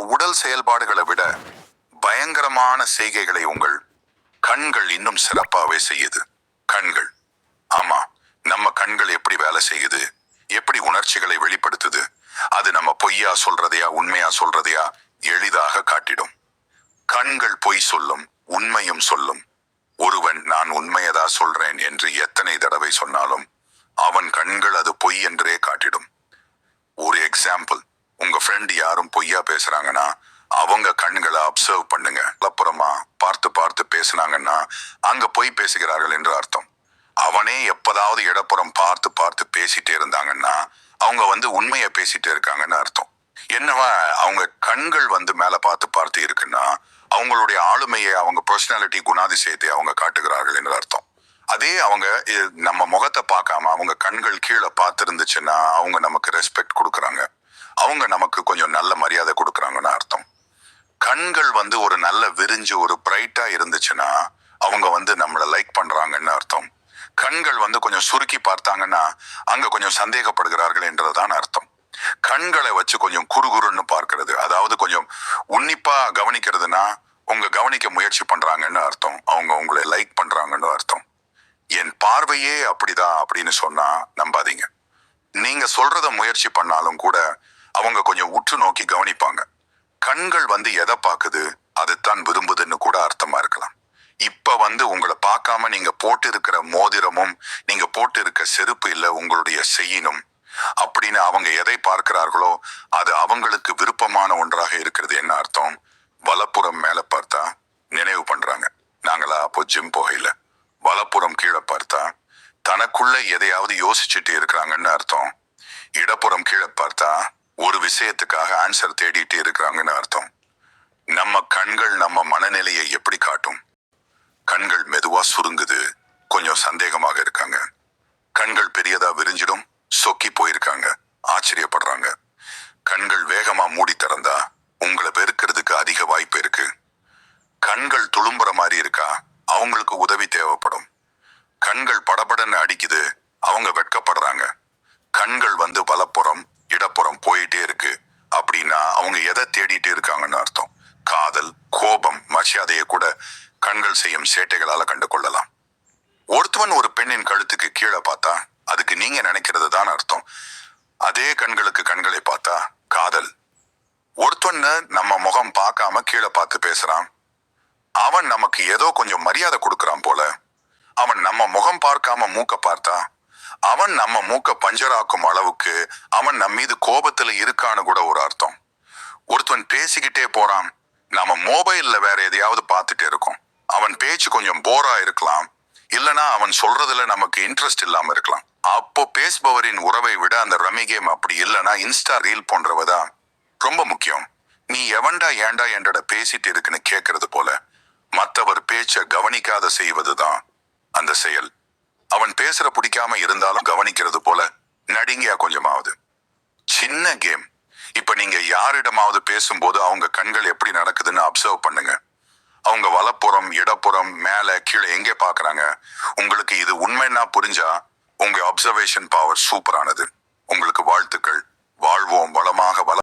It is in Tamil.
உடல் செயல்பாடுகளை விட பயங்கரமான செய்கைகளை உங்கள் கண்கள் இன்னும் சிறப்பாகவே செய்யுது. கண்கள். ஆமா நம்ம கண்கள் எப்படி வேலை செய்யுது? எப்படி உணர்ச்சிகளை வெளிப்படுத்துது? அது நம்ம பொய்யா சொல்றதையா உண்மையா சொல்றதையா எளிதாக காட்டிடும். கண்கள் பொய் சொல்லும் உண்மையும் சொல்லும். ஒருவன் நான் உண்மையதா சொல்றேன் என்று எத்தனை தடவை சொன்னாலும் அவன் கண்கள் அது பொய் என்றே காட்டிடும். ஒரு எக்ஸாம்பிள் ஃப்ரெண்ட் யாரும் பொய்யா பேசுறாங்கன்னா அவங்க கண்களை அப்சர்வ் பண்ணுங்க. அப்புறமா பார்த்து பார்த்து பேசுனாங்கன்னா அங்க பொய் பேசுகிறார்கள் என்று அர்த்தம். அவனே எப்பதாவது இடப்புறம் பார்த்து பார்த்து பேசிட்டே இருந்தாங்கன்னா அவங்க வந்து உண்மையை பேசிட்டே இருக்காங்கன்னு அர்த்தம். என்னவா அவங்க கண்கள் வந்து மேல பார்த்து பார்த்து இருக்குன்னா அவங்களுடைய ஆளுமையை அவங்க பர்சனாலிட்டி குணாதிசயத்தை அவங்க காட்டுகிறார்கள் என்று அர்த்தம். அதே அவங்க நம்ம முகத்தை பார்க்காம அவங்க கண்கள் கீழே பார்த்துருந்துச்சுன்னா அவங்க நமக்கு ரெஸ்பெக்ட் கொடுக்குறாங்க. அவங்க நமக்கு கொஞ்சம் நல்ல மரியாதை கொடுக்குறாங்கன்னு அர்த்தம். கண்கள் வந்து ஒரு நல்ல விரிஞ்சு ஒரு பிரைட்டா இருந்துச்சுன்னா அவங்க வந்து நம்மளை லைக் பண்றாங்கன்னு அர்த்தம். கண்கள் வந்து கொஞ்சம் சுருக்கி பார்த்தாங்கன்னா அங்க கொஞ்சம் சந்தேகப்படுகிறார்கள் என்றதுதான் அர்த்தம். கண்களை வச்சு கொஞ்சம் குறுகுறுன்னு பார்க்கிறது அதாவது கொஞ்சம் உன்னிப்பா கவனிக்கிறதுனா உங்க கவனிக்க முயற்சி பண்றாங்கன்னு அர்த்தம். அவங்க உங்களை லைக் பண்றாங்கன்னு அர்த்தம். என் பார்வையே அப்படிதான் அப்படின்னு சொன்னா நம்பாதீங்க. நீங்க சொல்றத முயற்சி பண்ணாலும் கூட அவங்க கொஞ்சம் உற்று நோக்கி கவனிப்பாங்க. கண்கள் வந்து எதை பார்க்குது அதைத்தான் விரும்புதுன்னு கூட அர்த்தமா இருக்கலாம். இப்ப வந்து உங்களை பார்க்காம நீங்க போட்டு இருக்கிற மோதிரமும் நீங்க போட்டு இருக்க செருப்பு இல்லை உங்களுடைய செய்யினும் அப்படின்னு அவங்க எதை பார்க்கிறார்களோ அது அவங்களுக்கு விருப்பமான ஒன்றாக இருக்கிறது என்ன அர்த்தம்? வலப்புறம் மேல பார்த்தா நினைவு பண்றாங்க. நாங்களா அப்போ ஜிம் போகையில. வலப்புறம் கீழே பார்த்தா தனக்குள்ள எதையாவது யோசிச்சுட்டு இருக்கிறாங்கன்னு அர்த்தம். இடப்புறம் கீழே பார்த்தா ஒரு விஷயத்துக்காக ஆன்சர் தேடிட்டு இருக்கிறாங்கன்னு அர்த்தம். நம்ம கண்கள் நம்ம மனநிலையை எப்படி காட்டும்? கண்கள் மெதுவா சுருங்குது கொஞ்சம் சந்தேகமாக இருக்காங்க. கண்கள் பெரியதா விரிஞ்சிடும் சொக்கி போயிருக்காங்க ஆச்சரியப்படுறாங்க. கண்கள் வேகமா மூடி திறந்தா உங்களை வெறுக்கிறதுக்கு அதிக வாய்ப்பு இருக்கு. கண்கள் துளும்புற மாதிரி இருக்கா அவங்களுக்கு உதவி தேவைப்படும். கண்கள் படபடன்னு அடிக்குது அவங்க வெட்கப்படுறாங்க. கண்கள் வந்து வலப்புறம் இடப்புறம் போய் எதை தேடிட்டு இருக்காங்கன்னு அர்த்தம். காதல் கோபம் மரியாதையை கூட கண்கள் செய்யும் சேட்டைகளால கண்டு கொள்ளலாம் ஒருத்தவன் ஒரு பெண்ணின் கழுத்துக்கு கீழே பார்த்தா அதுக்கு நீங்க நினைக்கிறது தான் அர்த்தம். அதே கண்களுக்கு கண்களை பார்த்தா காதல். ஒருத்தவன் நம்ம முகம் பார்க்காம கீழே பார்த்து பேசுறான். அவன் நமக்கு ஏதோ கொஞ்சம் மரியாதை கொடுக்கறான் போல. அவன் நம்ம முகம் பார்க்காம மூக்க பார்த்தா அவன் நம்ம மூக்க பஞ்சராக்கும் அளவுக்கு அவன் நம்ம மீது கோபத்துல இருக்கான்னு கூட ஒரு அர்த்தம். ஒருத்தன் பேசிக்கிட்டே போறான். நாம மொபைல்ல வேற எதையாவது பார்த்துட்டே இருக்கோம். அவன் பேச்சு கொஞ்சம் போரா இருக்கலாம். இல்லனா அவன் சொல்றதுல நமக்கு இன்ட்ரெஸ்ட் இல்லாம இருக்கலாம். அப்போ பேசுபவரின் உறவை விட அந்த ரம்மி கேம் அப்படி இல்லனா இன்ஸ்டா ரீல் போன்றவதான் ரொம்ப முக்கியம். நீ எவன்டா ஏன்டா என்றட பேசிட்டு இருக்குன்னு கேட்கறது போல மற்றவர் பேச்ச கவனிக்காத செய்வதுதான் அந்த செயல். அவன் பேசுற பிடிக்காம இருந்தாலும் கவனிக்கிறது போல நடிங்கியா கொஞ்சமாவது. சின்ன கேம் இப்ப நீங்க யாரிடமாவது பேசும்போது அவங்க கண்கள் எப்படி நடக்குதுன்னு அப்சர்வ் பண்ணுங்க. அவங்க வலப்புறம் இடப்புறம் மேல கீழே எங்கே பாக்குறாங்க உங்களுக்கு இது உண்மைன்னா புரிஞ்சா உங்க அப்சர்வேஷன் பவர் சூப்பரானது உங்களுக்கு வாழ்த்துக்கள். வாழ்வோம் வளமாக வள